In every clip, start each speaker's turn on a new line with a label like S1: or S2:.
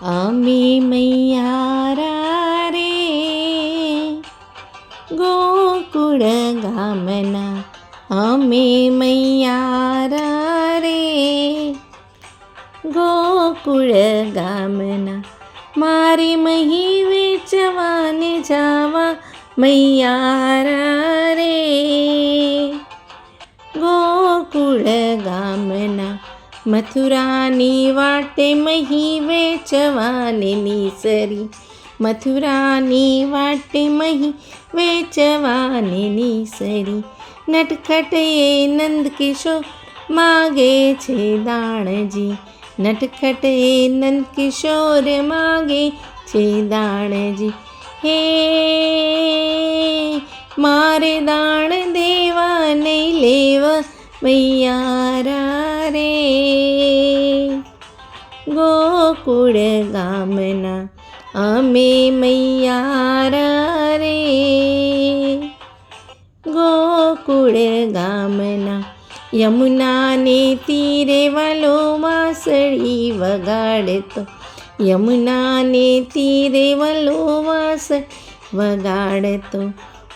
S1: અમે મૈયારા રે ગોકુળ ગામના અમે મૈયારા રે ગોકુળ ગામના મારી મહી વેચવાને જાવા મૈયારા રે ગોકુળ ગામના મથુરાની વાટે મહી વેચવાને નીસરી મથુરાની વાટે મહી વેચવાને નીસરી નટખટે નંદ કિશોર માગે છે દાણજી. નટખટે નંદ કિશોર માગે છે દાણજી. હે, મારે દાણ દેવા નહીં લેવા મૈયારા રે ગોકુળ ગામના અમે મૈયારા રે. ગોકુળ ગામના યમુનાને તીરે વાલો વાસળી વગાડતો. યમુનાને તીરે વાલો વાસ વગાડતો.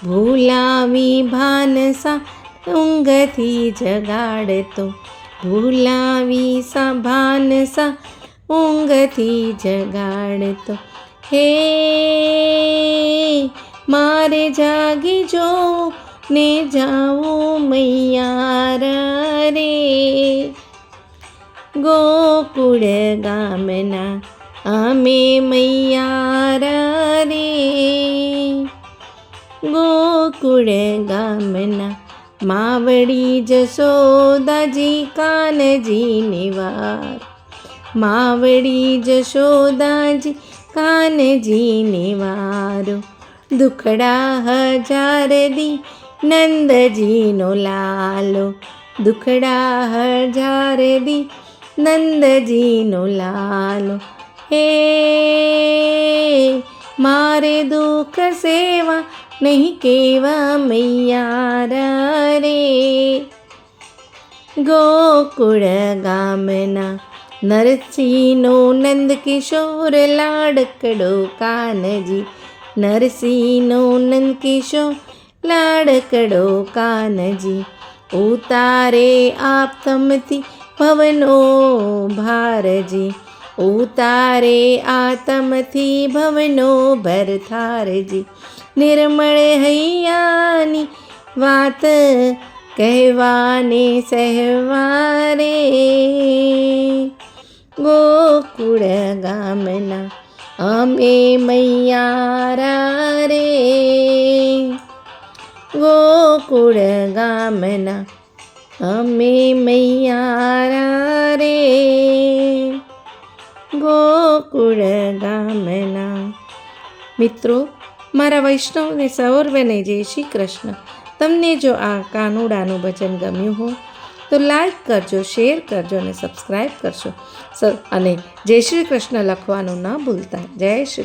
S1: ભૂલાવી ભાનસા ઊંઘથી જગાડતો. ભૂલાવી સા ભાનસા ઊંઘથી જગાડતો હે, મારે જાગી જો, ને જાઉં મૈયા રે. ગોકુળ ગામના અમે મૈયા રે. ગોકુળ ગામના માવડી જશોદાજી કાનજીની વાત માવડી જશોદાજી કાનજીની વારો દુખડા હજાર દી નંદજીનો લાલો. દુખડા હજાર દી નંદજીનો લાલો. હે મારે દુઃખ સેવા નહીં કેવા મૈયારા રે. ગોકુળ ગામના નરસિંહનો નંદ કિશોર લાડકડો કાનજી. નરસિંહનો નંદ કિશોર લાડકડો કાનજી. ઉતારે આપતમથી ભવનો ભારજી. ઉતારે આતમથી ભવનો ભરથારજી નિર્મળ હૈયાની વાત કહેવાને સહેવારે. ગોકુળ ગામના અમે મૈયારા રે. ગોકુળ ગામના અમે મૈયારા રે. ગોકુળ ગામના મિત્રો, મારા વૈષ્ણવને સૌર્વને જય શ્રી કૃષ્ણ. તમને જો આ કાનુડાનું ભજન ગમ્યું હોય, તો લાઈક કરજો, શેર કરજો અને સબસ્ક્રાઈબ કરજો. સ અને જય શ્રી કૃષ્ણ લખવાનું ન ભૂલતા. જય શ્રી